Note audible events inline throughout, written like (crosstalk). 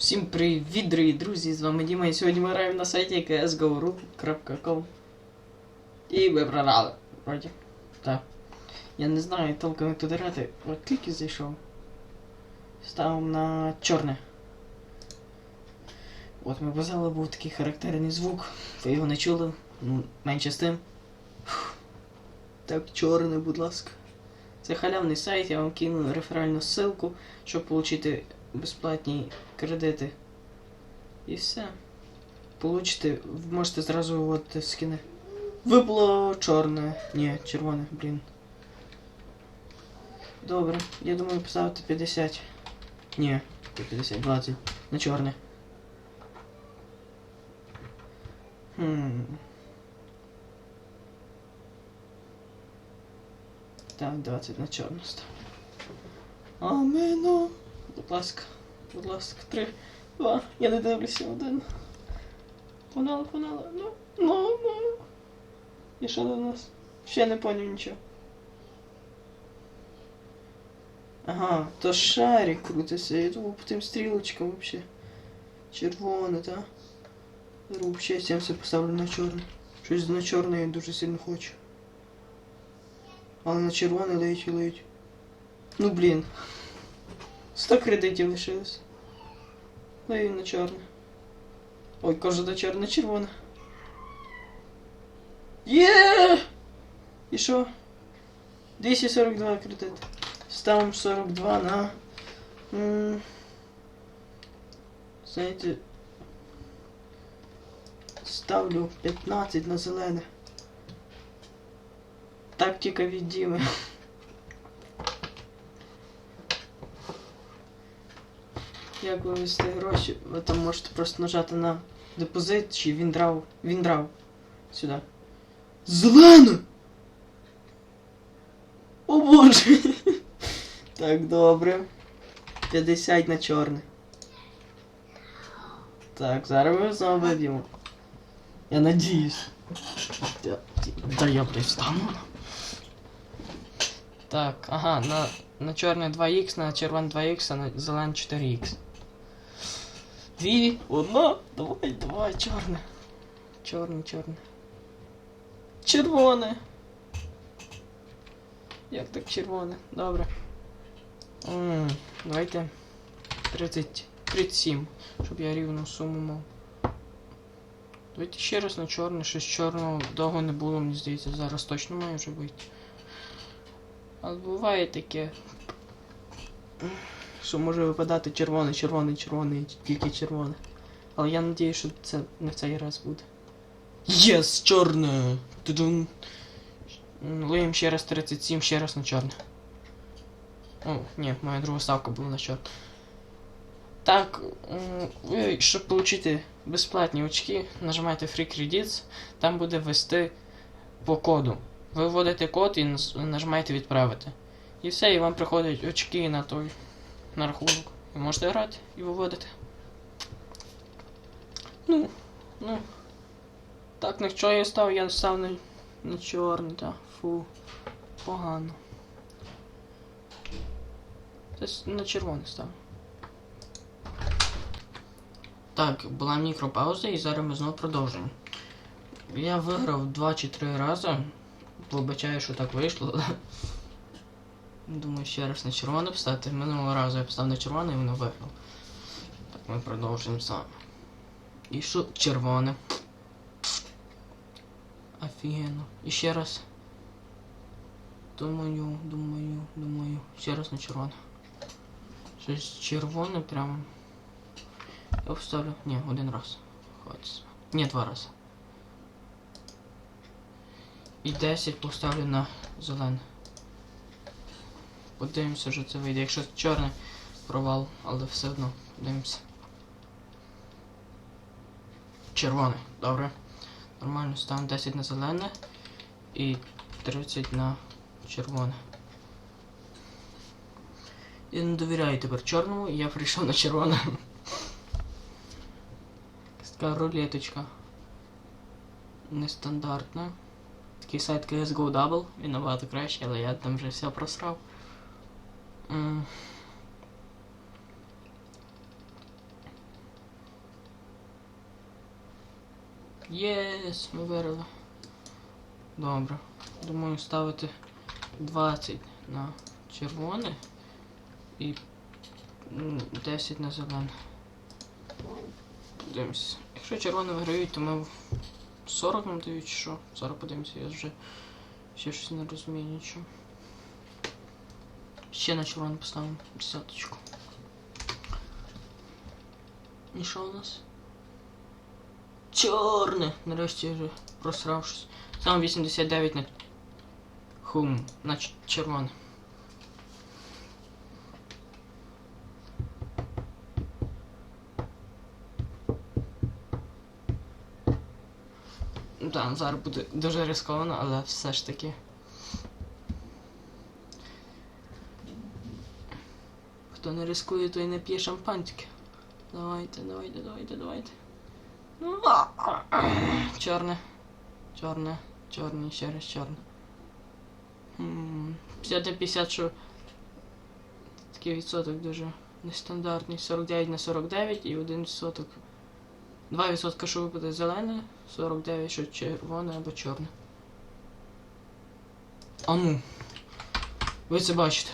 Всім привіт, дорогі друзі! З вами Діма і сьогодні ми граємо на сайті csgo.ru.com І ми програли. Вроді. Так. Я не знаю толком як туди грати. От тільки зайшов. Ставимо на чорне. От ми базали, був такий характерний звук. Ви його не чули. Ну, менше з тим. Фух. Так, чорне, будь ласка. Це халявний сайт, я вам кину реферальну ссылку, щоб отримати безплатні кредити. І все. Получите, можете зразу виводити скини. Випло чорне. Ні, червоне, блін. Добре, я думаю поставити 50. Ні, не 50, 20. На чорне. Хм. Так, 20 на чорне став. Амено. Будь ласка, будь ласка, три, два. Я не дивлюся один. Погнали, погнали. Ну, ну, ну. І що до нас? Ще не поняв нічого. Ага, то шарик крутиться. Я думав по тим стрілочкам вообще. Червоне, та? Вообще 70 поставлю на чорне. Щось на чорне я дуже сильно хочу. Але на червоне летить і летить. Ну блін. 100 кредитів лишилось. Ну і на чорне. Ой, кажу до чорне червоне. Є! І що? 242 кредити. Ставимо 42 на. м, Знаєте. Ставлю 15 на зелене. Тактика від Діми. Як вивести гроші? Ви там можете просто нажати на депозит чи віндрав. Віндрав. Сюди. Зелено! О боже! (laughs) Так, добре. 50 на чорне. Так, зараз ми знову виб'ємо. Я надіюсь. Да, да я встану. Так, ага, на, на чорне 2х, на червоне 2х, а на зелене 4х. Дві, одна, давай, давай, чорне. Чорне, чорне. Червоне. Як так червоне? Добре. М, давайте 30, 37, щоб я рівну суму мав. Давайте ще раз на чорне, щось чорного довго не було, мені здається, зараз точно має вже бути. Але буває таке. Що може випадати червоний, червоний, червоний, тільки червоне. Але я надію, що це не в цей раз буде. Єс, чорне! Тудун. М, Лиємо ще раз 37, ще раз на чорне. О, ні, моя друга ставка була на чорне. Так, ви, щоб отримати безплатні очки, нажимаєте Free Credits, там буде ввести по коду. Ви вводите код і нажимаєте відправити. І все, і вам приходять очки на той на рахунок. Ви можете грати і виводити. Ну, ну. Так, на що я став? Я став на, на чорний, так. Фу. Погано. Десь на червоний став. Так, була мікропауза і зараз ми знову продовжуємо. Я виграв 2 чи 3 рази. Вибачаю, що так вийшло. Думаю, ще раз на червоне поставити. Минулого разу я поставив на червоне і воно виграв. Так, ми продовжуємо вами. І що? Червоне. Офігенно. І ще раз. Думаю, думаю, думаю. Ще раз на червоне. Щось червоне прям. Я поставлю. Ні, один раз. Хватить. Ні, два рази. І 10 поставлю на зелене. Подивимося, що це вийде. Якщо чорний провал, але все одно подивимося. Червоний, добре. Нормально, ставимо 10 на зелене і 30 на червоне. Я не довіряю тепер чорному, я прийшов на червоне. Така рулеточка. Нестандартна. Такий сайт CSGO Double, він набагато кращий, але я там вже все просрав. Єс, ми вирили. Добре. Думаю ставити 20 на червоне і 10 на зелене. Подивимось. Якщо червоне виграють, то ми 40 нам дають що? Зараз подивимося, я вже ще щось не розумію нічого. Ще на червоне поставимо десяточку. І що у нас? Чорне! Нарешті вже просравшись. Саме 89 на хум, на червоне. Так, зараз буде дуже ризиковано, але все ж таки. Хто не рискує, той не п'є шампанське. Давайте, давайте, давайте, давайте. Ну. Чорне. Чорне. Чорне, ще раз чорне. М, 50 на 50, що такий відсоток дуже нестандартний. 49 на 49 і 1 відсоток. 2 відсотка, що випаде зелене, 49, що червоне або чорне. А ну. Ви це бачите.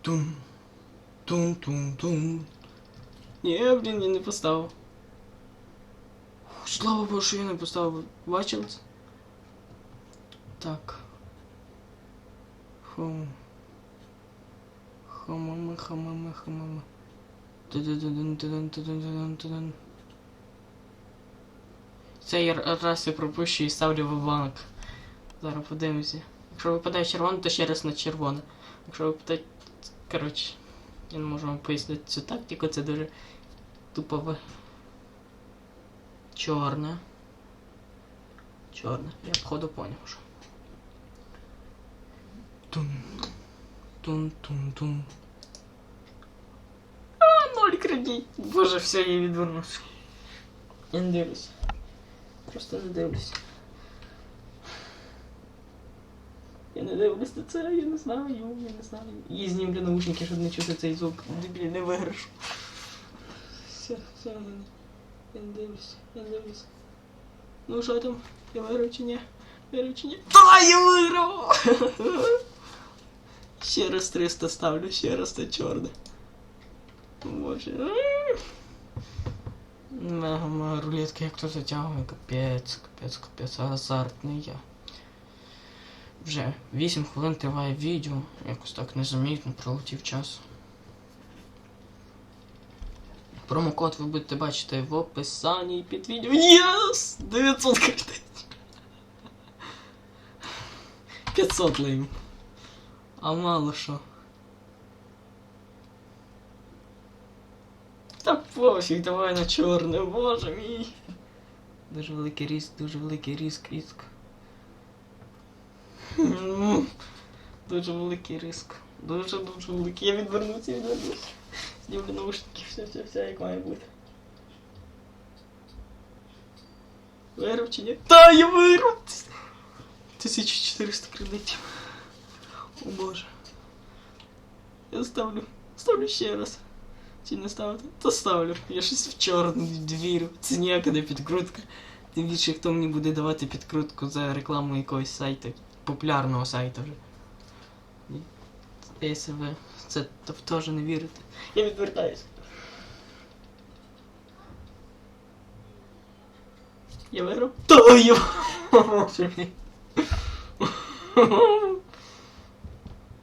Тум. Тум-тум-тум. Ні, блін, я не поставив. Слава Богу, що я не поставив. Бачили це? Так. Хом. Хамами, хамами, хамами. Цей р- раз я пропущу і ставлю в банк. Зараз подивимося. Якщо випадає червоне, то ще раз на червоне. Якщо випадає. Коротше, я не можу вам пояснити цю тактику, це дуже тупове. Чорне. Чорне. Я походу поняв що. Тун. Тун тун тун. А, ноль кредит. Боже, все, я відвернувся. Я не дивлюсь. Просто не дивлюсь. Я не дивлюсь на це, я не знаю, я не знаю. І знімлю наушники, щоб не чути цей звук. Дебільний виграш. Все, все, я не, дивлюсь, я не дивлюсь. Ну що там? Я виграв чи ні? Виграв чи ні? Та, я виграв! Ще раз 300 ставлю, ще раз це чорне. Боже. Мега мега рулетка, як то затягує, капець, капець, капець, азартний я. Вже 8 хвилин триває відео, якось так незамітно пролетів час. Промокод ви будете бачити в описанні під відео. Єс! 900 кредитів. 500 лим. А мало що. Та пофіг, давай на чорне, боже мій. Дуже великий риск, дуже великий риск, риск. Дуже великий риск. Дуже дуже великий. Я відвернуся, відвернуся. Знімлю наушники, все, все, все, як має бути. Виграв чи ні? Та, я виграв! 1400 кредитів. О боже. Я ставлю. Ставлю ще раз. Чи не ставити? То ставлю. Я щось в чорну вірю. Це ніяка не підкрутка. Тим більше, хто мені буде давати підкрутку за рекламу якогось сайту, популярного сайту вже. Якщо ви це теж не вірите. Я відвертаюся. Я виграв? Та мій.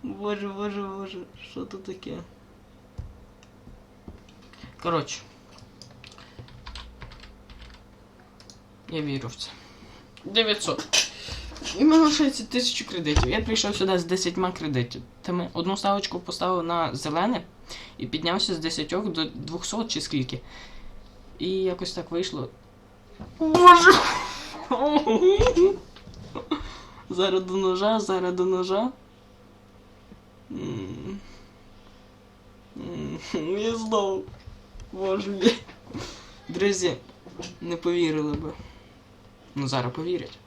Боже, боже, боже, що тут таке? Коротше. Я вірю в це. 900. І в мене лишається 1000 кредитів. Я прийшов сюди з 10 кредитів. Тими одну ставочку поставив на зелене і піднявся з 10 до 200 чи скільки. І якось так вийшло. Боже! Зараз до ножа, зараз до ножа. Я знову. Боже мій. Друзі, не повірили би. Ну зараз повірять.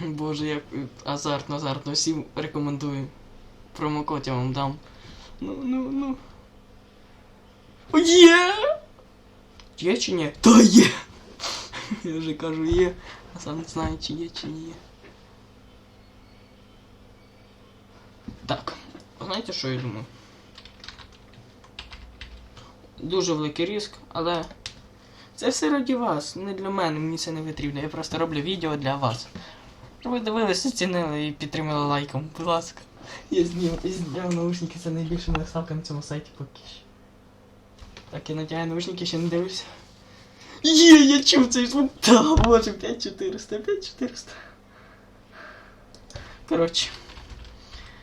(laughs) Боже, як азартно, азартно. Всім рекомендую. Промокод я вам дам. Ну, ну, ну. Є! Є чи ні? Та є! (laughs) Я вже кажу є, а сам не знаю, чи є, чи не є. Так, знаєте, що я думаю? Дуже великий риск, але це все раді вас, не для мене, мені це не потрібно. Я просто роблю відео для вас. Ви дивилися, оцінили і підтримали лайком, будь ласка. Я зняв, зняв наушники, це найбільша моя на цьому сайті поки що. Так, я надягаю наушники, ще не дивлюся. Є, я чув цей звук. Та, боже, 5400, 5400. Коротше.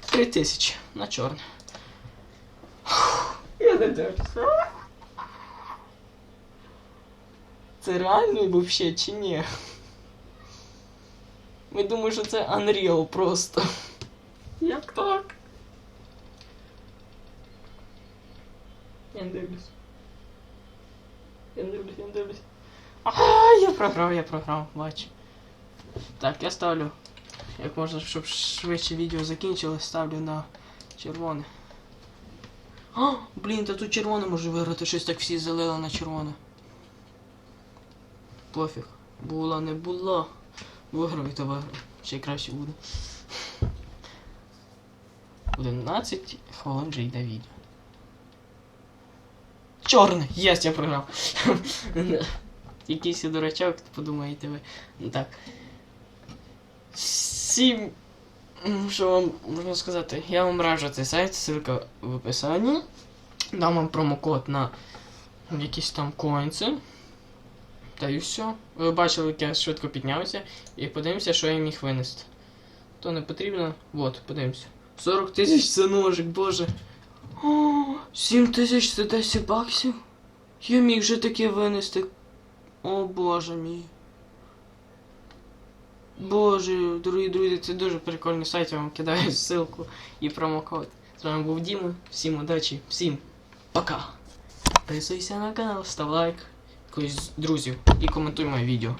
3000 на чорне. Я не дивлюся. Це реально вообще чи ні? Ми думаємо, що це Unreal просто. Як так? Я не дивлюсь. Я не дивлюсь, я не дивлюсь. А, я програв, я програв, бач. Так, я ставлю. Як можна, щоб швидше відео закінчилось, ставлю на червоне. А, блін, та тут червоне може виграти, щось так всі залили на червоне. Пофіг. Була, не була. Виграю, то виграю. Ще краще буде. 11 хвилин вже йде відео. Чорне! Єсть, я програв. (laughs) Якийсь дурачок, подумаєте ви. Ну так. Сім. М, Що вам можна сказати? Я вам раджу цей сайт, ссылка в описанні. Дам вам промокод на якісь там коінси. Та і все. Ви бачили, як я швидко піднявся. І подивимося, що я міг винести. То не потрібно. Вот, подивимося. 40 тисяч це ножик, боже. О, 7 тисяч це 10 баксів. Я міг вже таке винести. О боже мій. Боже, дорогі друзі, це дуже прикольний сайт, я вам кидаю ссылку і промокод. З вами був Діма, всім удачі, всім пока. Підписуйся на канал, став лайк, з друзів і коментуй моє відео.